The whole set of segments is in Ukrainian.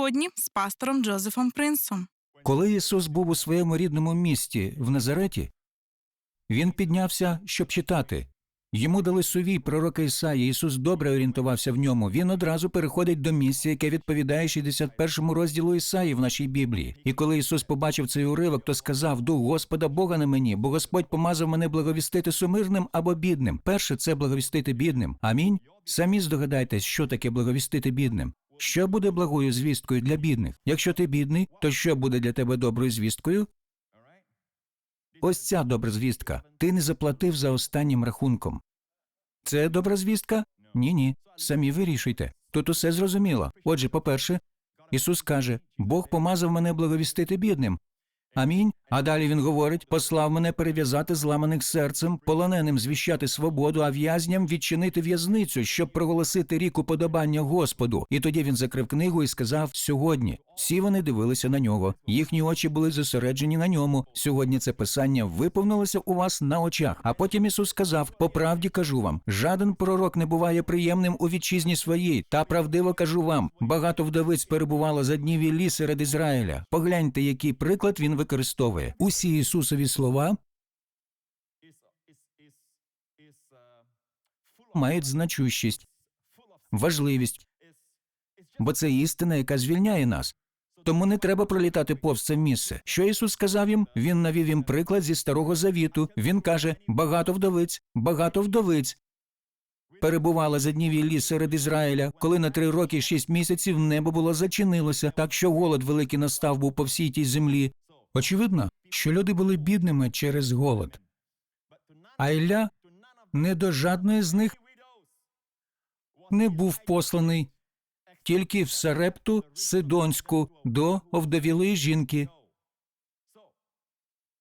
сьогодні з пастором Джозефом Принсом. Коли Ісус був у своєму рідному місті в Назареті, він піднявся, щоб читати. Йому дали сувій пророка Ісаї. Ісус добре орієнтувався в ньому. Він одразу переходить до місця, яке відповідає 61 розділу Ісаї в нашій Біблії. І коли Ісус побачив цей уривок, то сказав: Дух Господа Бога на мені, бо Господь помазав мене благовістити сумирним або бідним. Перше це благовістити бідним. Амінь. Самі здогадайтесь, що таке благовістити бідним. Що буде благою звісткою для бідних? Якщо ти бідний, то що буде для тебе доброю звісткою? Ось ця добра звістка. Ти не заплатив за останнім рахунком. Це добра звістка? Ні, ні. Самі вирішуйте. Тут усе зрозуміло. Отже, по-перше, Ісус каже: Бог помазав мене благовістити бідним. Амінь. А далі він говорить: послав мене перев'язати зламаних серцем, полоненим звіщати свободу, а в'язням відчинити в'язницю, щоб проголосити рік уподобання Господу. І тоді він закрив книгу і сказав: Сьогодні всі вони дивилися на нього. Їхні очі були зосереджені на ньому. Сьогодні це писання виповнилося у вас на очах. А потім Ісус сказав: По правді кажу вам, жаден пророк не буває приємним у вітчизні своїй. Та правдиво кажу вам, багато вдовиць перебувало за днів Іллі серед Ізраїля. Погляньте, який приклад він використовує. Усі Ісусові слова мають значущість, важливість, бо це істина, яка звільняє нас. Тому не треба пролітати повз це місце. Що Ісус сказав їм? Він навів їм приклад зі старого завіту. Він каже: багато вдовиць, багато вдовиць. Перебувала за днів Іллі серед Ізраїля, коли на три роки шість місяців небо було зачинилося, так що голод великий настав був по всій тій землі. Очевидно, що люди були бідними через голод. А Ілля не до жадної з них не був посланий тільки в Сарепту Сидонську до овдовілої жінки.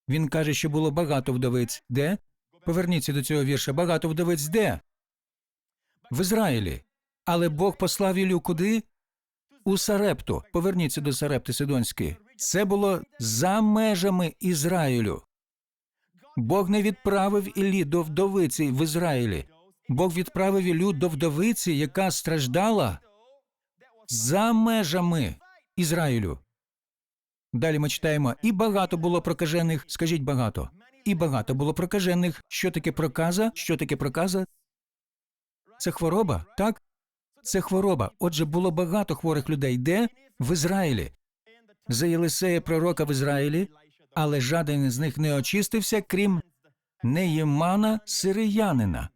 Він каже, що було багато вдовиць. Де? Поверніться до цього вірша. Багато вдовиць де? В Ізраїлі. Але Бог послав Ілю куди? У Сарепту. Поверніться до Сарепти Сидонської. Це було за межами Ізраїлю. Бог не відправив Іллі до вдовиці в Ізраїлі. Бог відправив Ілю до вдовиці, яка страждала за межами Ізраїлю. Далі ми читаємо, і багато було прокажених. Скажіть багато. І багато було прокажених. Що таке проказа? Що таке проказа? Це хвороба, так? Це хвороба. Отже, було багато хворих людей. Де? В Ізраїлі. За Єлисея пророка в Ізраїлі, але жаден із них не очистився, крім Неємана сириянина.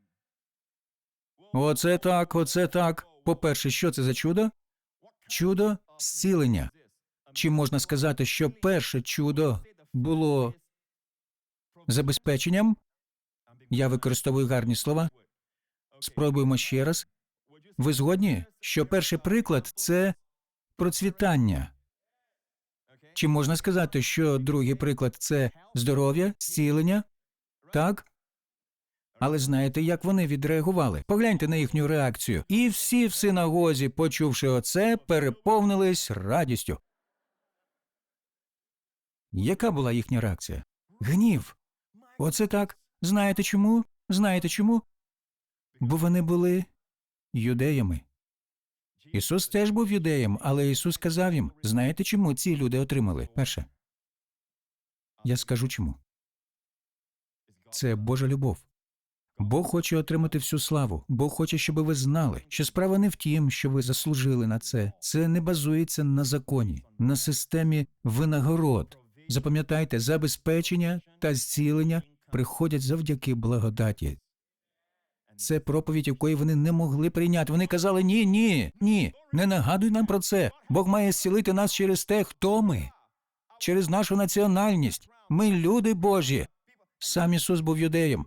Оце так, оце так. По-перше, що це за чудо? Чудо зцілення. Чи можна сказати, що перше чудо було забезпеченням? Я використовую гарні слова. Спробуємо ще раз. Ви згодні, що перший приклад це процвітання. Чи можна сказати, що другий приклад це здоров'я, зцілення? Так? Але знаєте, як вони відреагували? Погляньте на їхню реакцію. І всі в синагозі, почувши оце, переповнились радістю. Яка була їхня реакція? Гнів. Оце так. Знаєте чому? Знаєте чому? Бо вони були юдеями. Ісус теж був юдеєм, але Ісус сказав їм: знаєте, чому ці люди отримали? Перше. Я скажу чому. Це Божа любов. Бог хоче отримати всю славу. Бог хоче, щоб ви знали, що справа не в тім, що ви заслужили на це. Це не базується на законі, на системі винагород. Запам'ятайте, забезпечення та зцілення приходять завдяки благодаті. Це проповідь, якої вони не могли прийняти. Вони казали: ні, ні, ні, не нагадуй нам про це. Бог має зцілити нас через те, хто ми, через нашу національність. Ми люди Божі. Сам Ісус був юдеєм.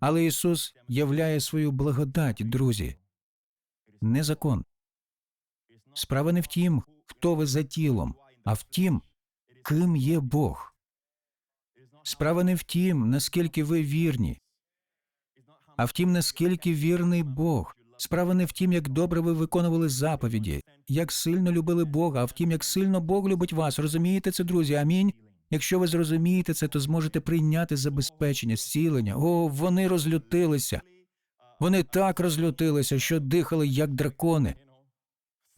Але Ісус являє свою благодать, друзі, не закон. Справа не в тім, хто ви за тілом, а в тім, ким є Бог. Справа не в тім, наскільки ви вірні, а в тім, наскільки вірний Бог. Справа не в тім, як добре ви виконували заповіді, як сильно любили Бога, а в тім, як сильно Бог любить вас. Розумієте це, друзі? Амінь. Якщо ви зрозумієте це, то зможете прийняти забезпечення, зцілення. О, вони розлютилися. Вони так розлютилися, що дихали як дракони.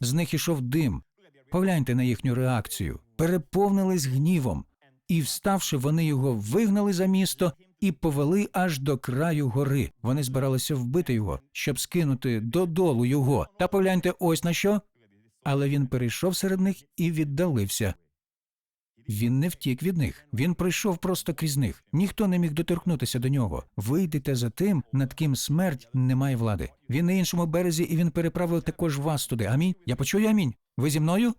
З них ішов дим. Погляньте на їхню реакцію. Переповнились гнівом. І, вставши, вони його вигнали за місто і повели аж до краю гори. Вони збиралися вбити його, щоб скинути додолу його. Та погляньте ось на що. Але він перейшов серед них і віддалився. Він не втік від них, він пройшов просто крізь них. Ніхто не міг доторкнутися до нього. Ви йдете за тим, над ким смерть не має влади. Він на іншому березі, і він переправив також вас туди. Амінь. Я почую амінь. Ви зі мною?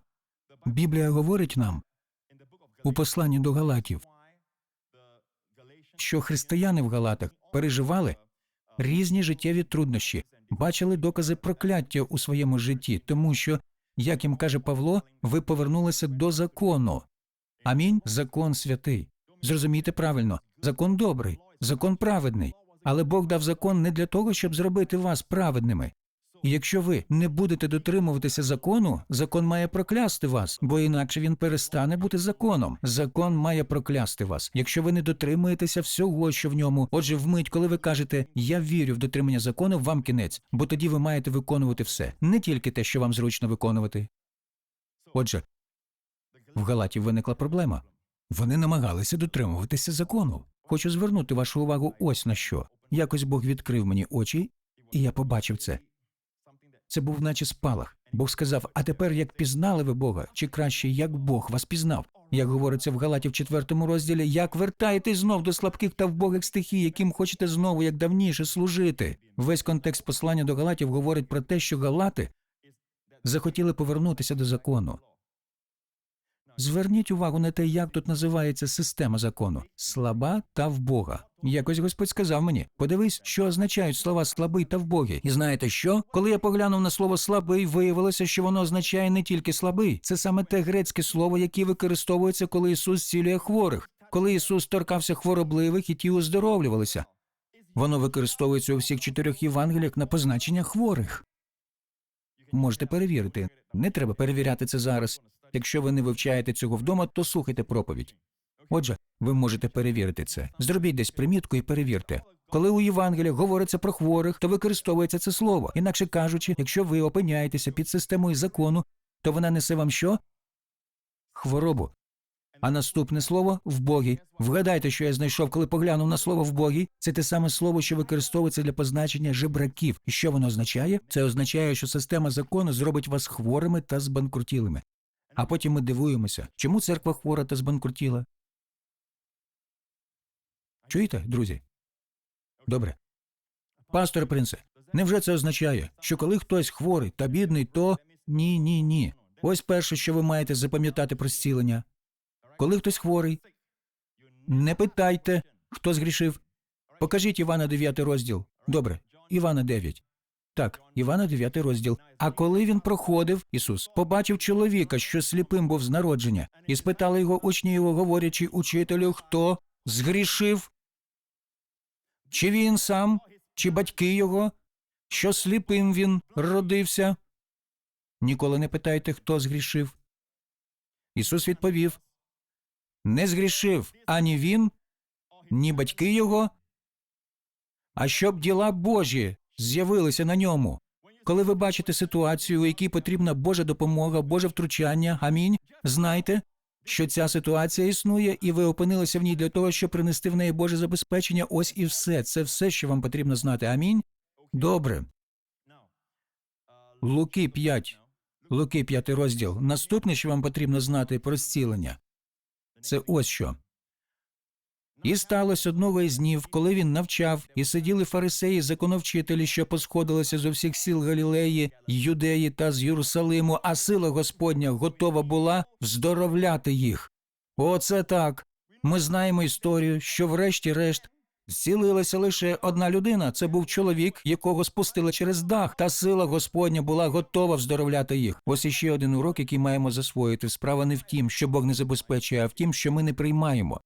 Біблія говорить нам у посланні до Галатів, що християни в Галатах переживали різні життєві труднощі, бачили докази прокляття у своєму житті, тому що, як їм каже Павло, ви повернулися до закону. Амінь. Закон святий. Зрозумійте правильно, закон добрий, закон праведний. Але Бог дав закон не для того, щоб зробити вас праведними. І якщо ви не будете дотримуватися закону, закон має проклясти вас, бо інакше він перестане бути законом. Закон має проклясти вас, якщо ви не дотримуєтеся всього, що в ньому. Отже, вмить, коли ви кажете Я вірю в дотримання закону, вам кінець, бо тоді ви маєте виконувати все, не тільки те, що вам зручно виконувати. Отже, в Галаті виникла проблема. Вони намагалися дотримуватися закону. Хочу звернути вашу увагу ось на що. Якось Бог відкрив мені очі, і я побачив це. Це був наче спалах. Бог сказав: А тепер як пізнали ви Бога, чи краще як Бог вас пізнав? Як говориться в Галаті в четвертому розділі, як вертаєтесь знов до слабких та вбогих стихій, яким хочете знову, як давніше, служити. Весь контекст послання до Галатів говорить про те, що Галати захотіли повернутися до закону. Зверніть увагу на те, як тут називається система закону слаба та вбога. Якось Господь сказав мені: подивись, що означають слова слабий та вбогий. І знаєте що? Коли я поглянув на слово слабий, виявилося, що воно означає не тільки слабий. Це саме те грецьке слово, яке використовується, коли Ісус зцілює хворих, коли Ісус торкався хворобливих і ті оздоровлювалися. Воно використовується у всіх чотирьох Євангеліях на позначення хворих. Можете перевірити. Не треба перевіряти це зараз. Якщо ви не вивчаєте цього вдома, то слухайте проповідь. Отже, ви можете перевірити це. Зробіть десь примітку і перевірте. Коли у Євангеліях говориться про хворих, то використовується це слово. Інакше кажучи, якщо ви опиняєтеся під системою закону, то вона несе вам що? Хворобу. А наступне слово вбогі. Вгадайте, що я знайшов, коли поглянув на слово вбогі. Це те саме слово, що використовується для позначення жебраків. І що воно означає? Це означає, що система закону зробить вас хворими та збанкрутілими. А потім ми дивуємося, чому церква хвора та збанкрутіла. Чуєте, друзі? Добре. Пасторе принце, невже це означає, що коли хтось хворий та бідний, то ні, ні, ні. Ось перше, що ви маєте запам'ятати про зцілення. Коли хтось хворий, не питайте, хто згрішив. Покажіть Івана 9 розділ. Добре, Івана 9. Так, Івана 9 розділ. А коли він проходив, Ісус побачив чоловіка, що сліпим був з народження, і спитали його учні його, говорячи, учителю, хто згрішив? Чи він сам, чи батьки його, що сліпим він родився? Ніколи не питайте, хто згрішив. Ісус відповів Не згрішив ані він, ні батьки його, а щоб діла Божі з'явилися на ньому. Коли ви бачите ситуацію, у якій потрібна Божа допомога, Боже втручання, амінь, знайте, що ця ситуація існує, і ви опинилися в ній для того, щоб принести в неї Боже забезпечення. Ось і все. Це все, що вам потрібно знати. Амінь. Добре. Луки 5. Луки 5 розділ. Наступне, що вам потрібно знати про зцілення. Це ось що. І сталося одного із днів, коли він навчав, і сиділи фарисеї, законовчителі, що посходилися з усіх сіл Галілеї, Юдеї та з Єрусалиму, а сила Господня готова була вздоровляти їх. Оце так. Ми знаємо історію, що врешті-решт зцілилася лише одна людина. Це був чоловік, якого спустили через дах, та сила Господня була готова вздоровляти їх. Ось іще один урок, який маємо засвоїти. Справа не в тім, що Бог не забезпечує, а в тім, що ми не приймаємо.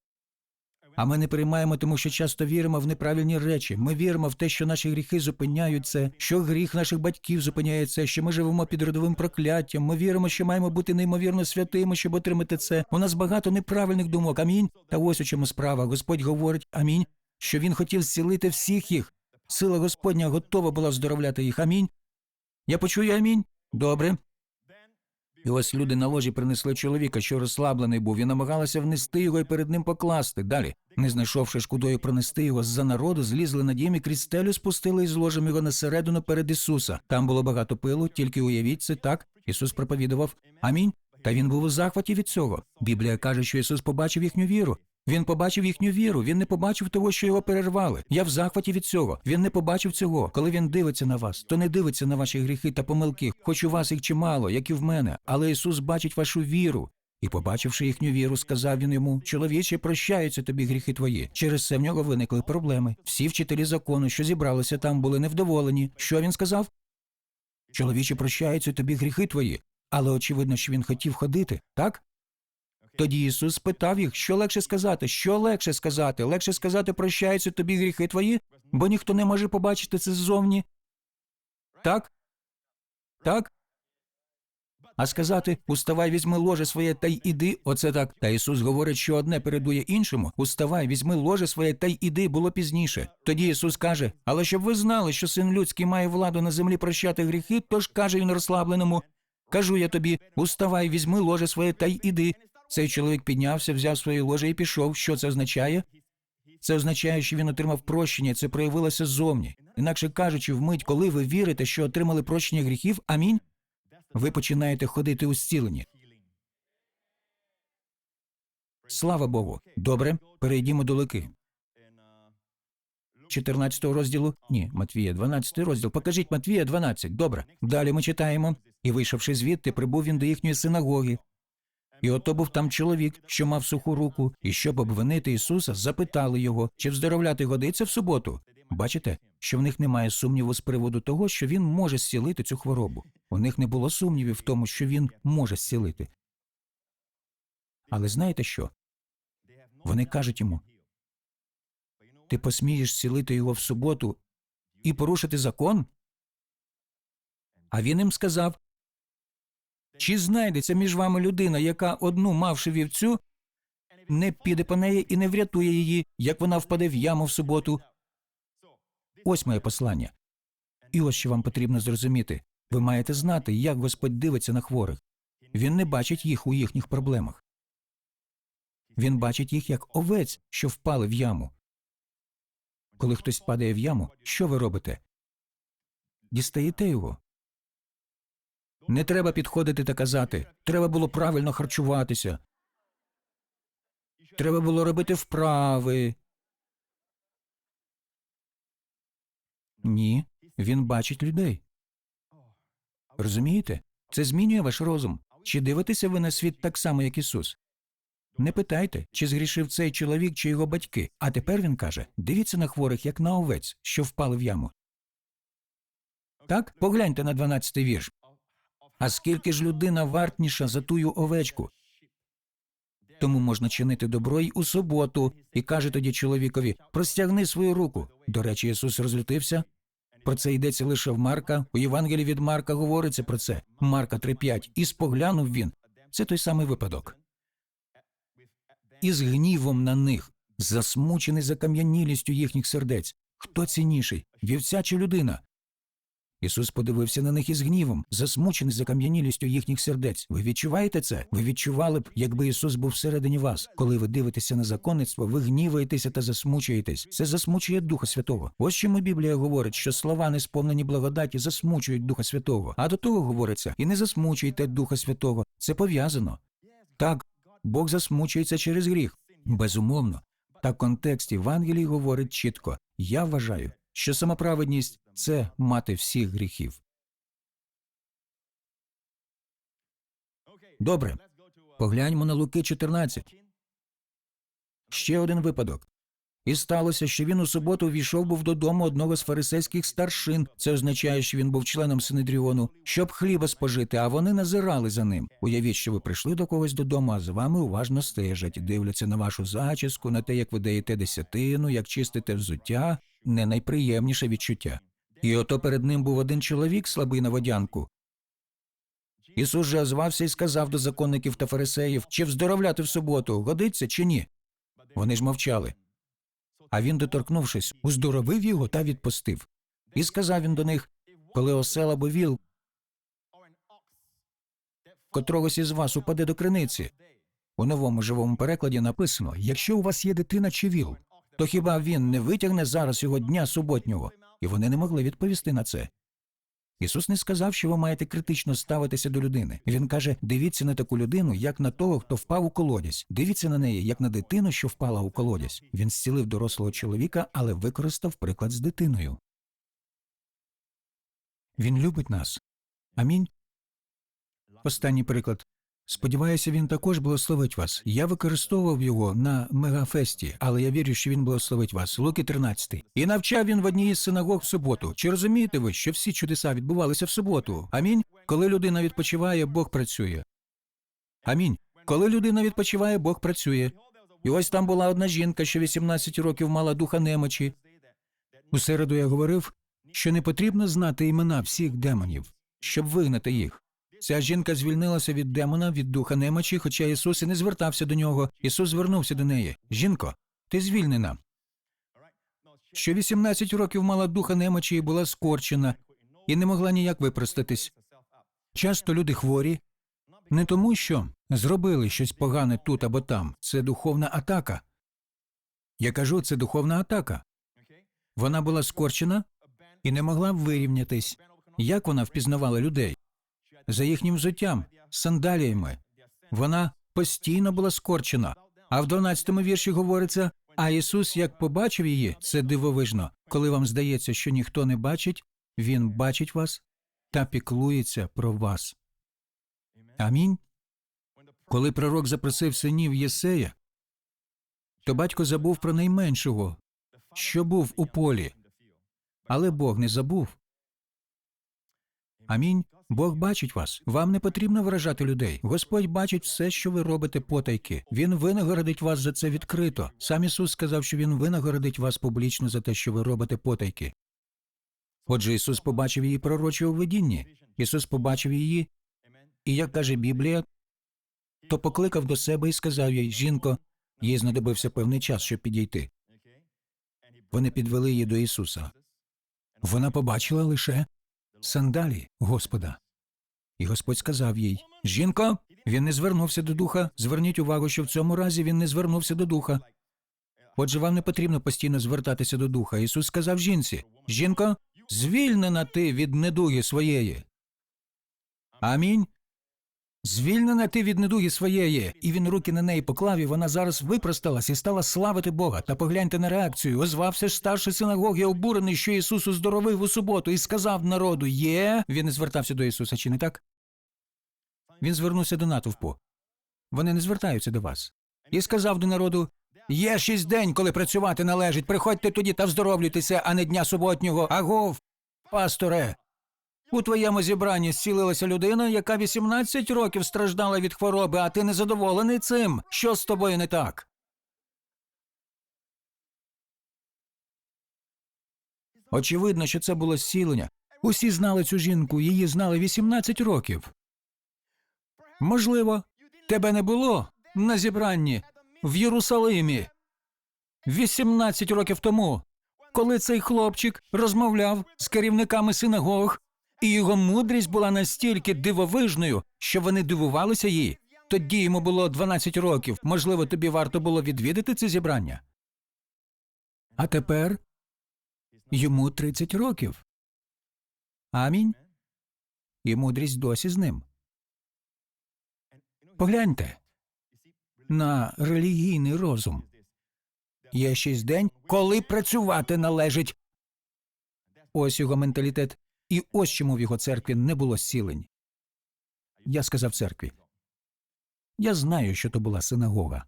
А ми не приймаємо, тому що часто віримо в неправильні речі. Ми віримо в те, що наші гріхи зупиняють це, що гріх наших батьків зупиняє це, що ми живемо під родовим прокляттям. Ми віримо, що маємо бути неймовірно святими, щоб отримати це. У нас багато неправильних думок. Амінь. Та ось у чому справа. Господь говорить амінь, що він хотів зцілити всіх їх. Сила Господня готова була здоровляти їх. Амінь. Я почую амінь. Добре. І ось люди на ложі принесли чоловіка, що розслаблений був, і намагалися внести його і перед ним покласти. Далі, не знайшовши шкудою пронести його з-за народу, злізли на дім і крізь стелю спустили і ложем його на середину перед Ісуса. Там було багато пилу, тільки уявіть це так. Ісус проповідував Амінь. Та він був у захваті від цього. Біблія каже, що Ісус побачив їхню віру. Він побачив їхню віру, він не побачив того, що його перервали. Я в захваті від цього. Він не побачив цього. Коли він дивиться на вас, то не дивиться на ваші гріхи та помилки, хоч у вас їх чимало, як і в мене. Але Ісус бачить вашу віру. І, побачивши їхню віру, сказав він йому: Чоловіче, прощаються тобі гріхи твої. Через це в нього виникли проблеми. Всі вчителі закону, що зібралися там, були невдоволені. Що він сказав? Чоловіче, прощаються тобі гріхи твої. Але очевидно, що він хотів ходити, так? Тоді Ісус спитав їх, що легше сказати, що легше сказати, легше сказати, прощаються тобі гріхи твої, бо ніхто не може побачити це ззовні. Так? Так? А сказати уставай, візьми ложе своє та й іди, оце так. Та Ісус говорить, що одне передує іншому. Уставай, візьми ложе своє та й іди, було пізніше. Тоді Ісус каже: Але щоб ви знали, що син людський має владу на землі прощати гріхи, тож каже він розслабленому: Кажу я тобі, уставай, візьми ложе своє та й іди. Цей чоловік піднявся, взяв своє ложе і пішов. Що це означає? Це означає, що він отримав прощення, це проявилося ззовні. Інакше кажучи, вмить, коли ви вірите, що отримали прощення гріхів, амінь, ви починаєте ходити у зціленні. Слава Богу. Добре, перейдімо до Луки. 14 розділу? Ні, Матвія, 12 розділ. Покажіть Матвія 12. Добре. Далі ми читаємо. І вийшовши звідти, прибув він до їхньої синагоги. І ото був там чоловік, що мав суху руку, і щоб обвинити Ісуса, запитали його, чи вздоровляти годиться в суботу. Бачите, що в них немає сумніву з приводу того, що він може зцілити цю хворобу. У них не було сумнівів в тому, що він може зцілити. Але знаєте що? Вони кажуть йому: ти посмієш зцілити його в суботу і порушити закон? А він їм сказав: чи знайдеться між вами людина, яка одну мавши вівцю, не піде по неї і не врятує її, як вона впаде в яму в суботу? Ось моє послання. І ось що вам потрібно зрозуміти. Ви маєте знати, як Господь дивиться на хворих. Він не бачить їх у їхніх проблемах. Він бачить їх як овець, що впали в яму. Коли хтось падає в яму, що ви робите? Дістаєте його. Не треба підходити та казати. Треба було правильно харчуватися. Треба було робити вправи. Ні, він бачить людей. Розумієте? Це змінює ваш розум. Чи дивитеся ви на світ так само, як Ісус? Не питайте, чи згрішив цей чоловік чи його батьки. А тепер він каже: дивіться на хворих, як на овець, що впали в яму. Так, погляньте на 12-й вірш. А скільки ж людина вартніша за тую овечку? Тому можна чинити добро й у суботу, і каже тоді чоловікові: простягни свою руку. До речі, Ісус розлютився. Про це йдеться лише в Марка. У Євангелії від Марка говориться про це. Марка 3.5. І споглянув він. Це той самий випадок. І з гнівом на них, засмучений закам'янілістю їхніх сердець. Хто цінніший, вівця чи людина? Ісус подивився на них із гнівом, засмучений закам'янілістю їхніх сердець. Ви відчуваєте це? Ви відчували б, якби Ісус був всередині вас. Коли ви дивитеся на законництво, ви гніваєтеся та засмучуєтесь. Це засмучує Духа Святого. Ось чому Біблія говорить, що слова, не сповнені благодаті, засмучують Духа Святого. А до того говориться, і не засмучуйте Духа Святого. Це пов'язано. Так, Бог засмучується через гріх. Безумовно. Та контекст Євангелії говорить чітко: я вважаю, що самоправедність це мати всіх гріхів. Добре, погляньмо на Луки 14. Ще один випадок. І сталося, що він у суботу війшов був додому одного з фарисейських старшин. Це означає, що він був членом Синедріону, щоб хліба спожити, а вони назирали за ним. Уявіть, що ви прийшли до когось додому, а за вами уважно стежать, дивляться на вашу зачіску, на те, як ви даєте десятину, як чистите взуття, не найприємніше відчуття. І ото перед ним був один чоловік, слабий на водянку. Ісус же озвався і сказав до законників та фарисеїв, чи вздоровляти в суботу, годиться чи ні. Вони ж мовчали. А він, доторкнувшись, уздоровив його та відпустив. І сказав він до них, коли осел або віл котрогось із вас упаде до криниці. У новому живому перекладі написано: якщо у вас є дитина чи віл, то хіба він не витягне зараз його дня суботнього? І вони не могли відповісти на це. Ісус не сказав, що ви маєте критично ставитися до людини. Він каже: дивіться на таку людину, як на того, хто впав у колодязь. Дивіться на неї, як на дитину, що впала у колодязь. Він зцілив дорослого чоловіка, але використав приклад з дитиною. Він любить нас. Амінь. Останній приклад. Сподіваюся, він також благословить вас. Я використовував його на мегафесті, але я вірю, що він благословить вас. Луки 13. І навчав він в одній із синагог в суботу. Чи розумієте ви, що всі чудеса відбувалися в суботу? Амінь. Коли людина відпочиває, Бог працює. Амінь. Коли людина відпочиває, Бог працює. І ось там була одна жінка, що 18 років мала духа немочі. У середу я говорив, що не потрібно знати імена всіх демонів, щоб вигнати їх. Ця жінка звільнилася від демона, від духа немочі, хоча Ісус і не звертався до нього. Ісус звернувся до неї. Жінко, ти звільнена. Що 18 років мала духа немочі і була скорчена, і не могла ніяк випростатись. Часто люди хворі не тому, що зробили щось погане тут або там. Це духовна атака. Я кажу, це духовна атака. Вона була скорчена і не могла вирівнятись. Як вона впізнавала людей? За їхнім взуттям, сандаліями. Вона постійно була скорчена. А в 12-му вірші говориться: а Ісус, як побачив її, це дивовижно. Коли вам здається, що ніхто не бачить, Він бачить вас та піклується про вас. Амінь. Коли пророк запросив синів Єсея, то батько забув про найменшого, що був у полі. Але Бог не забув. Амінь. Бог бачить вас. Вам не потрібно вражати людей. Господь бачить все, що ви робите потайки. Він винагородить вас за це відкрито. Сам Ісус сказав, що Він винагородить вас публічно за те, що ви робите потайки. Отже, Ісус побачив її пророче у видінні. Ісус побачив її, і як каже Біблія, то покликав до себе і сказав їй, жінко, їй знадобився певний час, щоб підійти. Вони підвели її до Ісуса. Вона побачила лише сандалі Господа. І Господь сказав їй: Жінко, він не звернувся до духа. Зверніть увагу, що в цьому разі він не звернувся до духа. Отже, вам не потрібно постійно звертатися до духа. Ісус сказав жінці: Жінко, звільнена ти від недуги своєї. Амінь. Звільнена ти від недуги своєї, і він руки на неї поклав, і вона зараз випросталась і стала славити Бога. Та погляньте на реакцію. Озвався ж старший синагоги, обурений, що Ісус оздоровив у суботу, і сказав народу: Є. Він не звертався до Ісуса, чи не так? Він звернувся до натовпу. Вони не звертаються до вас. І сказав до народу: Є шість день, коли працювати належить. Приходьте тоді та вздоровлюйтеся, а не дня суботнього. Агов, пасторе. У твоєму зібранні зцілилася людина, яка 18 років страждала від хвороби, а ти незадоволений цим. Що з тобою не так? Очевидно, що це було зцілення. Усі знали цю жінку, її знали 18 років. Можливо, тебе не було на зібранні в Єрусалимі 18 років тому, коли цей хлопчик розмовляв з керівниками синагог, і його мудрість була настільки дивовижною, що вони дивувалися їй. Тоді йому було 12 років. Можливо, тобі варто було відвідати це зібрання. А тепер йому 30 років. Амінь. І мудрість досі з ним. Погляньте на релігійний розум. Є шість день, коли працювати належить. Ось його менталітет. І ось чому в його церкві не було зцілень. Я сказав церкві. Я знаю, що то була синагога.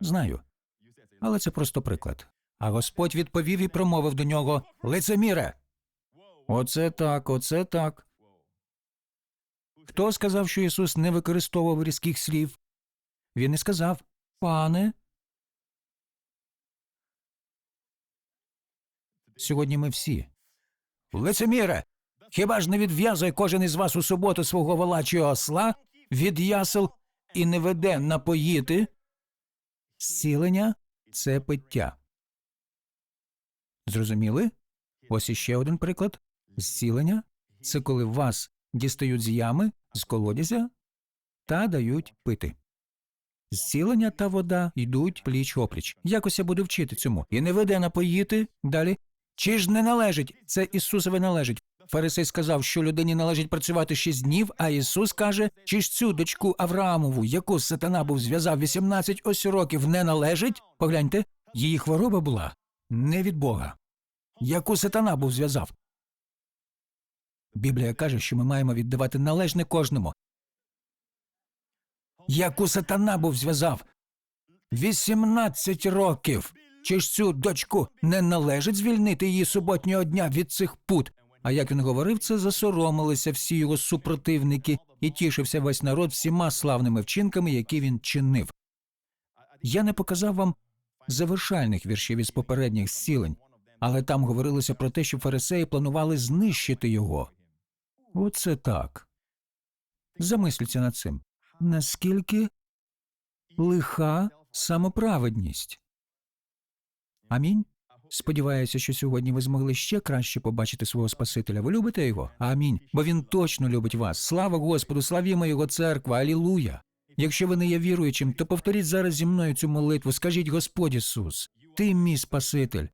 Знаю. Але це просто приклад. А Господь відповів і промовив до нього лицеміре. Оце так, оце так. Хто сказав, що Ісус не використовував різких слів? Він не сказав Пане. Сьогодні ми всі. Лицеміре! Хіба ж не відв'язує кожен із вас у суботу свого волачого осла від ясел і не веде напоїти? Зцілення це пиття. Зрозуміли? Ось іще один приклад. Зцілення це коли вас дістають з ями, з колодязя та дають пити. Зцілення та вода йдуть пліч опліч. Якось я буду вчити цьому. І не веде напоїти далі. Чи ж не належить? Це Ісусові належить. Фарисей сказав, що людині належить працювати шість днів, а Ісус каже, чи ж цю дочку Авраамову, яку сатана був зв'язав 18 ось років, не належить? Погляньте, її хвороба була не від Бога. Яку сатана був зв'язав? Біблія каже, що ми маємо віддавати належне кожному. Яку сатана був зв'язав? 18 років. Чи ж цю дочку не належить звільнити її суботнього дня від цих пут? А як він говорив, це засоромилися всі його супротивники і тішився весь народ всіма славними вчинками, які він чинив. Я не показав вам завершальних віршів із попередніх зцілень, але там говорилося про те, що фарисеї планували знищити його. Оце так. Замисліться над цим. Наскільки лиха самоправедність? Амінь. Сподіваюся, що сьогодні ви змогли ще краще побачити свого Спасителя. Ви любите його? Амінь. Бо він точно любить вас. Слава Господу, славімо його церква. Алілуя. Якщо ви не є віруючим, то повторіть зараз зі мною цю молитву. Скажіть Господь Ісус, Ти мій Спаситель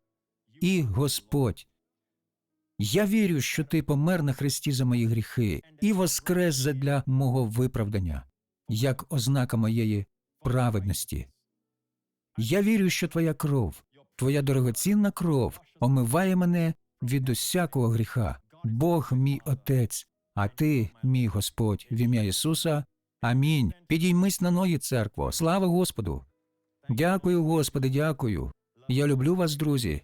і Господь. Я вірю, що ти помер на хресті за мої гріхи і воскрес задля мого виправдання, як ознака моєї праведності. Я вірю, що твоя кров, твоя дорогоцінна кров омиває мене від усякого гріха. Бог мій Отець, а ти, мій Господь, в ім'я Ісуса. Амінь. Підіймись на ноги, церкво. Слава Господу. Дякую, Господи, дякую. Я люблю вас, друзі.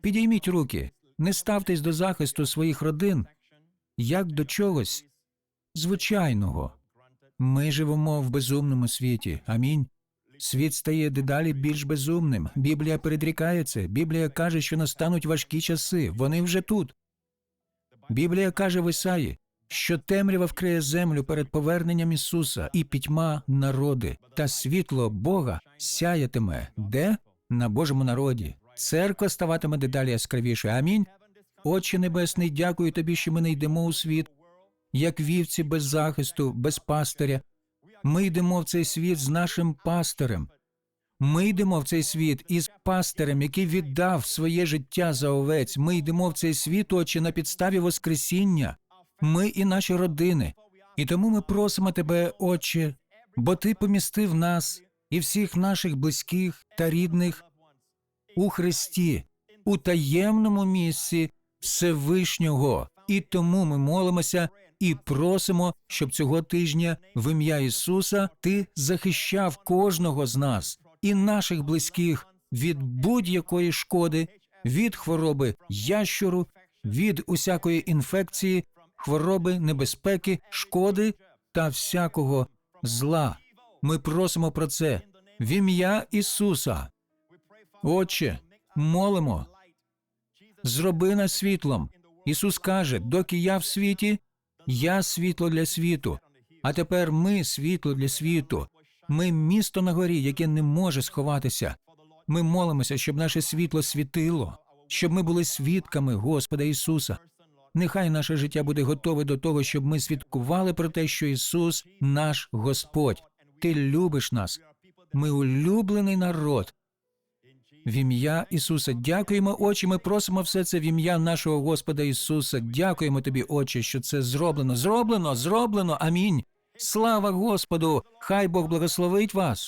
Підійміть руки, не ставтесь до захисту своїх родин, як до чогось звичайного. Ми живемо в безумному світі. Амінь. Світ стає дедалі більш безумним. Біблія передрікає це. Біблія каже, що настануть важкі часи. Вони вже тут. Біблія каже в Ісаї, що темрява вкриє землю перед поверненням Ісуса і пітьма народи, та світло Бога сяятиме де? На Божому народі. Церква ставатиме дедалі яскравіше. Амінь. Отче Небесний, дякую тобі, що ми не йдемо у світ, як вівці без захисту, без пастиря. Ми йдемо в цей світ з нашим пастирем. Ми йдемо в цей світ із пастирем, який віддав своє життя за овець. Ми йдемо в цей світ, отче, на підставі Воскресіння. Ми і наші родини. І тому ми просимо тебе, Отче, бо ти помістив нас і всіх наших близьких та рідних у Христі, у таємному місці Всевишнього. І тому ми молимося і просимо, щоб цього тижня в ім'я Ісуса ти захищав кожного з нас і наших близьких від будь-якої шкоди, від хвороби ящуру, від усякої інфекції, хвороби, небезпеки, шкоди та всякого зла. Ми просимо про це в ім'я Ісуса. Отче, молимо, зроби нас світлом. Ісус каже, доки я в світі, я світло для світу. А тепер ми світло для світу. Ми місто на горі, яке не може сховатися. Ми молимося, щоб наше світло світило, щоб ми були свідками Господа Ісуса. Нехай наше життя буде готове до того, щоб ми свідкували про те, що Ісус наш Господь. Ти любиш нас. Ми улюблений народ. В ім'я Ісуса дякуємо, Отче, Ми просимо все це в ім'я нашого Господа Ісуса. Дякуємо тобі, Отче, що це зроблено. Зроблено, зроблено. Амінь. Слава Господу! Хай Бог благословить вас.